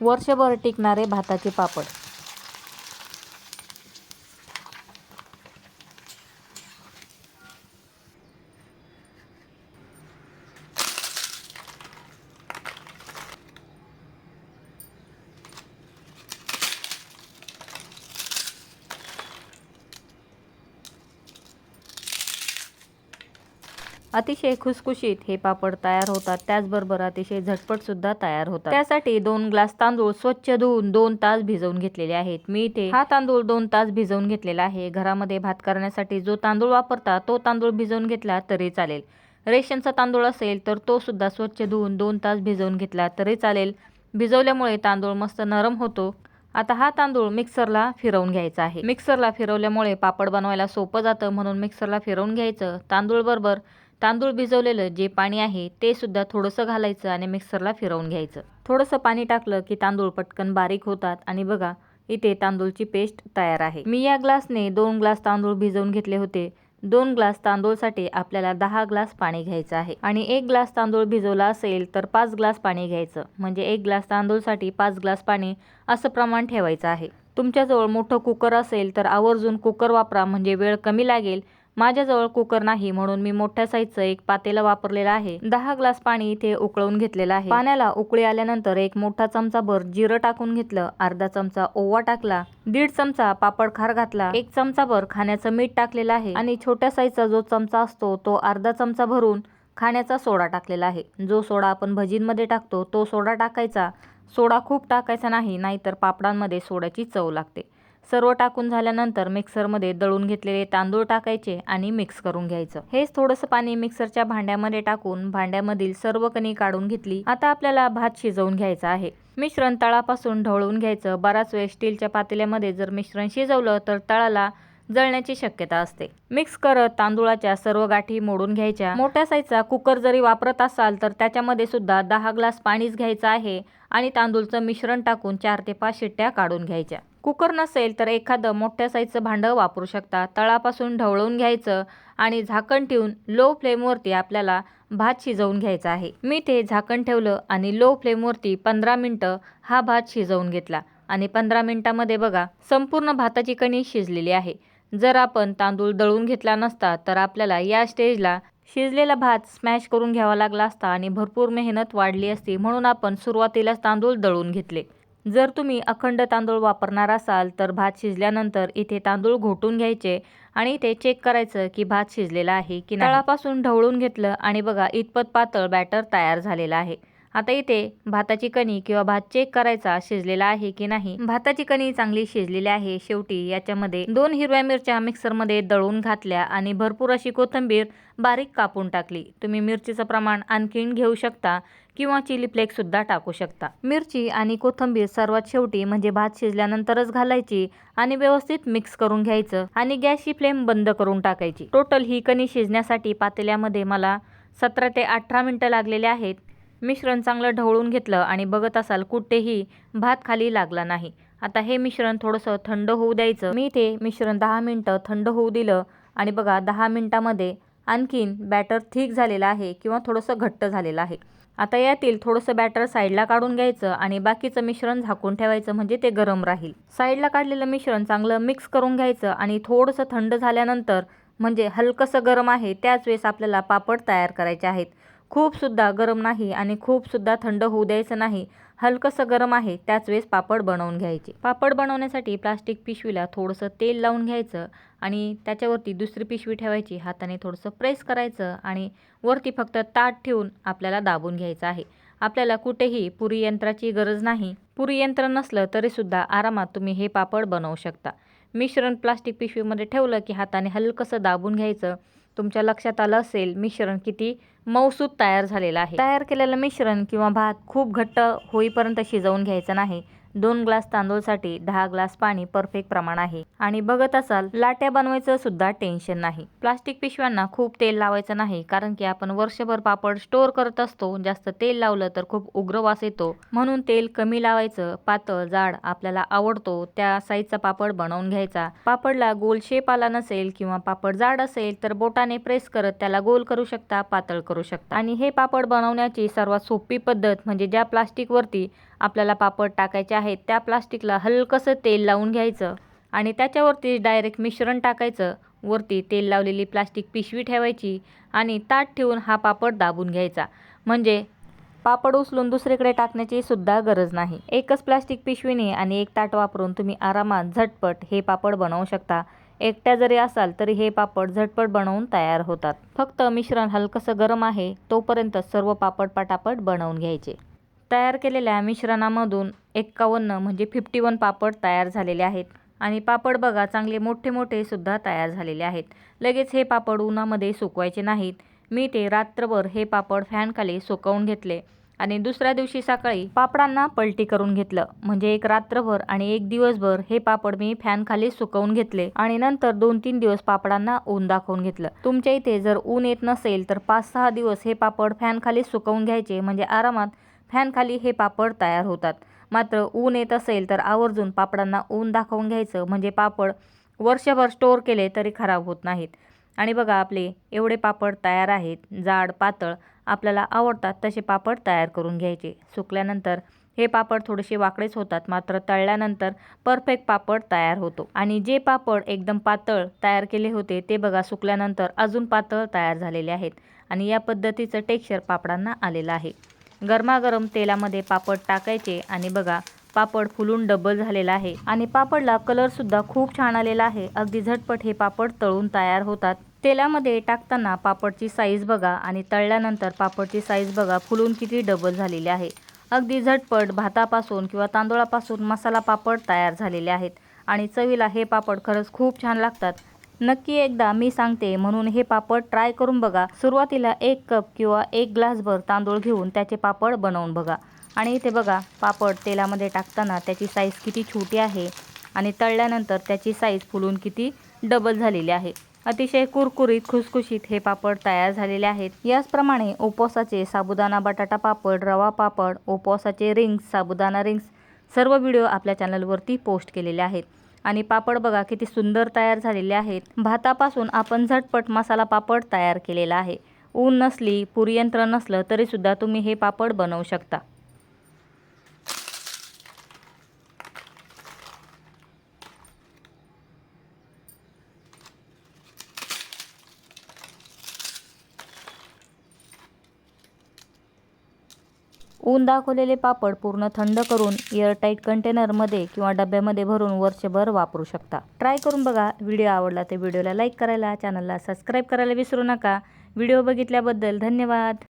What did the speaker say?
वर्षभर टिकणारे भाताचे पापड. अतिशय खुसखुशीत हे पापड तयार होतात. त्याचबरोबर अतिशय झटपट सुद्धा तयार होतात. त्यासाठी दोन ग्लास तांदूळ स्वच्छ धुवून दोन तास भिजवून घेतलेले आहेत. मी इथे हा तांदूळ दोन तास भिजवून घेतलेला आहे. घरामध्ये भात करण्यासाठी जो तांदूळ वापरता तो तांदूळ भिजवून घेतला तरी चालेल. रेशनचा तांदूळ असेल तर तो सुद्धा स्वच्छ धुवून दोन तास भिजवून घेतला तरी चालेल. भिजवल्यामुळे तांदूळ मस्त नरम होतो. आता हा तांदूळ मिक्सरला फिरवून घ्यायचा आहे. मिक्सरला फिरवल्यामुळे पापड बनवायला सोपं जातं म्हणून मिक्सरला फिरवून घ्यायचं. तांदूळ बरोबर तांदूळ भिजवलेलं जे पाणी आहे ते सुद्धा थोडंसं घालायचं आणि मिक्सरला फिरवून घ्यायचं. थोडंसं पाणी टाकलं की तांदूळ पटकन बारीक होतात आणि बघा इथे तांदूळची पेस्ट तयार आहे. मी या ग्लासने दोन ग्लास तांदूळ भिजवून घेतले होते. दोन ग्लास तांदूळसाठी आपल्याला दहा ग्लास पाणी घ्यायचं आहे. आणि एक ग्लास तांदूळ भिजवला असेल तर पाच ग्लास पाणी घ्यायचं. म्हणजे एक ग्लास तांदूळसाठी पाच ग्लास पाणी असं प्रमाण ठेवायचं आहे. तुमच्याजवळ मोठं कुकर असेल तर आवर्जून कुकर वापरा म्हणजे वेळ कमी लागेल माझ्याजवळ कुकर नाही म्हणून मी मोठ्या साईजचं एक पातेलं वापरलेलं आहे. दहा ग्लास पाणी इथे उकळून घेतलेलं आहे. पाण्याला उकळी आल्यानंतर एक मोठा चमचा भर जिरं टाकून घेतलं. अर्धा चमचा ओवा टाकला. दीड चमचा पापड खार घातला. एक चमचा भर खाण्याचं मीठ टाकलेलं आहे आणि छोट्या साईजचा जो चमचा असतो तो अर्धा चमचा भरून खाण्याचा सोडा टाकलेला आहे. जो सोडा आपण भजींमध्ये टाकतो तो सोडा टाकायचा. सोडा खूप टाकायचा नाही नाहीतर पापडांमध्ये सोड्याची चव लागते. सर्व टाकून झाल्यानंतर मिक्सरमध्ये दळून घेतलेले तांदूळ टाकायचे आणि मिक्स करून घ्यायचं. हेच थोडंसं पाणी मिक्सरच्या भांड्यामध्ये टाकून भांड्यामधील सर्व कणी काढून घेतली. आता आपल्याला भात शिजवून घ्यायचा आहे. मिश्रण तळापासून ढवळून घ्यायचं. बराच वेळ स्टीलच्या पातेल्यामध्ये जर मिश्रण शिजवलं तर तळाला जळण्याची शक्यता असते. मिक्स करत तांदूळाच्या सर्व गाठी मोडून घ्यायच्या. मोठ्या साईजचा कुकर जरी वापरत असाल तर त्याच्यामध्ये सुद्धा दहा ग्लास पाणीच घ्यायचं आहे आणि तांदूळचं मिश्रण टाकून चार ते पाच शिट्ट्या काढून घ्यायच्या. कुकर नसेल तर एखादं मोठ्या साईजचं भांडं वापरू शकता. तळापासून ढवळून घ्यायचं आणि झाकण ठेवून लो फ्लेमवरती आपल्याला भात शिजवून घ्यायचा आहे. मी ते झाकण ठेवलं आणि लो फ्लेमवरती पंधरा मिनटं हा भात शिजवून घेतला. आणि पंधरा मिनटामध्ये बघा संपूर्ण भाताची कणी शिजलेली आहे. जर आपण तांदूळ दळून घेतला नसता तर आपल्याला या स्टेजला शिजलेला भात स्मॅश करून घ्यावा लागला असता आणि भरपूर मेहनत वाढली असती म्हणून आपण सुरुवातीलाच तांदूळ दळून घेतले. जर तुम्ही अखंड तांदूळ वापरणार असाल तर भात शिजल्यानंतर इथे तांदूळ घोटून घ्यायचे आणि इथे चेक करायचं की भात शिजलेला आहे की तळापासून ढवळून घेतलं आणि बघा इतपत पातळ बॅटर तयार झालेला आहे. आता इथे भाताची कणी किंवा भात चेक करायचा शिजलेला आहे की नाही? भाताची कणी चांगली शिजलेली आहे. शेवटी याच्यामध्ये दोन हिरव्या मिरच्या मिक्सरमध्ये दळून घातल्या आणि भरपूर अशी कोथिंबीर बारीक कापून टाकली. तुम्ही मिरचीचं प्रमाण आणखीन घेऊ शकता किंवा चिली फ्लेक्स सुद्धा टाकू शकता. मिरची आणि कोथिंबीर सर्वात शेवटी म्हणजे भात शिजल्यानंतरच घालायची आणि व्यवस्थित मिक्स करून घ्यायचं आणि गॅसची फ्लेम बंद करून टाकायची. टोटल ही कणी शिजण्यासाठी पातेल्यामध्ये मला सतरा ते अठरा मिनटं लागलेले आहेत. मिश्रण चांगलं ढवळून घेतलं आणि बघत असाल कुठेही भात खाली लागला नाही. आता हे मिश्रण थोडंसं थंड होऊ द्यायचं. मी ते मिश्रण दहा मिनटं थंड होऊ दिलं आणि बघा दहा मिनटामध्ये आणखीन बॅटर थिक झालेलं आहे किंवा थोडंसं घट्ट झालेलं आहे. आता यातील थोडंसं बॅटर साईडला काढून घ्यायचं आणि बाकीचं मिश्रण झाकून ठेवायचं म्हणजे ते गरम राहील. साईडला काढलेलं मिश्रण चांगलं मिक्स करून घ्यायचं आणि थोडंसं थंड झाल्यानंतर म्हणजे हलकंसं गरम आहे त्याच वेळेस आपल्याला पापड तयार करायचे आहेत. खूपसुद्धा गरम नाही आणि खूपसुद्धा थंड होऊ द्यायचं नाही. हलकंसं गरम आहे त्याच वेळेस पापड बनवून घ्यायचे. पापड बनवण्यासाठी प्लास्टिक पिशवीला थोडंसं तेल लावून घ्यायचं आणि त्याच्यावरती दुसरी पिशवी ठेवायची. हाताने थोडंसं प्रेस करायचं आणि वरती फक्त ताट ठेवून आपल्याला दाबून घ्यायचं आहे. आपल्याला कुठेही पुरी यंत्राची गरज नाही. पुरी यंत्र नसलं तरीसुद्धा आरामात तुम्ही हे पापड बनवू शकता. मिश्रण प्लास्टिक पिशवीमध्ये ठेवलं की हाताने हलकंसं दाबून घ्यायचं तुमच्या लक्षात आलं असेल मिश्रण किती मऊसूत तयार झालेलं आहे. तयार केलेलं मिश्रण किंवा भात खूप घट्ट होईपर्यंत शिजवून घ्यायचं नाही. दोन ग्लास तांदूळसाठी दहा ग्लास पाणी परफेक्ट प्रमाण आहे. आणि बघत असाल लाट्या बनवायचं सुद्धा टेन्शन नाही. प्लास्टिक पिशव्यांना खूप तेल लावायचं नाही कारण की आपण वर्षभर पापड स्टोअर करत असतो जास्त तेल लावलं तर खूप उग्र वास येतो. म्हणून तेल कमी लावायचं पातळ जाड आपल्याला आवडतो त्या साईजचा पापड बनवून घ्यायचा. पापडला गोल शेप आला नसेल किंवा पापड जाड असेल तर बोटाने प्रेस करत त्याला गोल करू शकता पातळ करू शकता. आणि हे पापड बनवण्याची सर्वात सोपी पद्धत म्हणजे ज्या प्लास्टिकवरती आपल्याला पापड टाकायचे आहे आहे त्या प्लास्टिकला हलकंसं तेल लावून घ्यायचं आणि त्याच्यावरती डायरेक्ट मिश्रण टाकायचं. वरती तेल लावलेली प्लास्टिक पिशवी ठेवायची आणि ताट ठेवून हा पापड दाबून घ्यायचा. म्हणजे पापड उचलून दुसरीकडे टाकण्याची सुद्धा गरज नाही. एकच प्लास्टिक पिशवीने आणि एक ताट वापरून तुम्ही आरामात झटपट हे पापड बनवू शकता. एकट्या जरी असाल तरी हे पापड झटपट बनवून तयार होतात. फक्त मिश्रण हलकंसं गरम आहे तोपर्यंत सर्व पापड पटापट बनवून घ्यायचे. तयार केलेल्या मिश्रणामधून एक्कावन्न म्हणजे फिफ्टी वन पापड तयार झालेले आहेत. आणि पापड बघा चांगले मोठे मोठे सुद्धा तयार झालेले आहेत. लगेच हे पापड उन्हामध्ये सुकवायचे नाहीत. मी ते रात्रभर हे पापड फॅनखाली सुकवून घेतले आणि दुसऱ्या दिवशी सकाळी पापडांना पलटी करून घेतलं. म्हणजे एक रात्रभर आणि एक दिवसभर हे पापड मी फॅनखाली सुकवून घेतले आणि नंतर दोन तीन दिवस पापडांना ऊन दाखवून घेतलं. तुमच्या इथे जर ऊन येत नसेल तर पाच सहा दिवस हे पापड फॅनखाली सुकवून घ्यायचे म्हणजे आरामात फॅनखाली हे पापड तयार होतात. मात्र ऊन येत असेल तर आवर्जून पापडांना ऊन दाखवून घ्यायचं म्हणजे पापड वर्षभर स्टोअर केले तरी खराब होत नाहीत. आणि बघा आपले एवढे पापड तयार आहेत जाड पातळ आपल्याला आवडतात तसे पापड तयार करून घ्यायचे. सुकल्यानंतर हे पापड थोडेसे वाकडेच होतात मात्र तळल्यानंतर परफेक्ट पापड तयार होतो. आणि जे पापड एकदम पातळ तयार केले होते ते बघा सुकल्यानंतर अजून पातळ तयार झालेले आहेत. आणि या पद्धतीचं टेक्स्चर पापडांना आलेलं आहे. गरमागरम तेलामध्ये पापड टाकायचे आणि बघा पापड फुलून डबल झालेला आहे. आणि पापडला कलर सुद्धा खूप छान आलेला आहे. अगदी झटपट हे पापड तळून तयार होतात. तेलामध्ये टाकताना पापडची साईज बघा आणि तळल्यानंतर पापडची साईज बघा फुलून किती डबल झालेली आहे. अगदी झटपट भातापासून किंवा तांदूळापासून मसाला पापड तयार झालेले आहेत. आणि चवीला हे पापड खरंच खूप छान लागतात. नक्की एकदा मी सांगते म्हणून हे पापड ट्राय करून बघा. सुरुवातीला एक कप किंवा एक ग्लासभर तांदूळ घेऊन त्याचे पापड बनवून बघा. आणि इथे बघा पापड तेलामध्ये टाकताना त्याची साईज किती छोटी आहे आणि तळल्यानंतर त्याची साईज फुलून किती डबल झालेली आहे. अतिशय कुरकुरीत खुसखुशीत हे पापड तयार झालेले आहेत. याचप्रमाणे उपवासाचे साबुदाणा बटाटा पापड रवा पापड उपवासाचे रिंग्स साबुदाणा रिंग्स सर्व व्हिडिओ आपल्या चॅनलवरती पोस्ट केलेले आहेत. आणि पापड बघा किती सुंदर तयार झालेले आहेत. भातापासून आपण झटपट मसाला पापड तयार केलेला आहे. ऊन नसली पुरीयंत्र नसलं तरीसुद्धा तुम्ही हे पापड बनवू शकता. ऊन दाखवलेले पापड पूर्ण थंड करून एअरटाईट कंटेनरमध्ये किंवा डब्यामध्ये भरून वर्षभर वापरू शकता. ट्राय करून बघा. व्हिडिओ आवडला तर व्हिडिओला लाईक करायला चॅनलला सबस्क्राईब करायला विसरू नका. व्हिडिओ बघितल्याबद्दल धन्यवाद.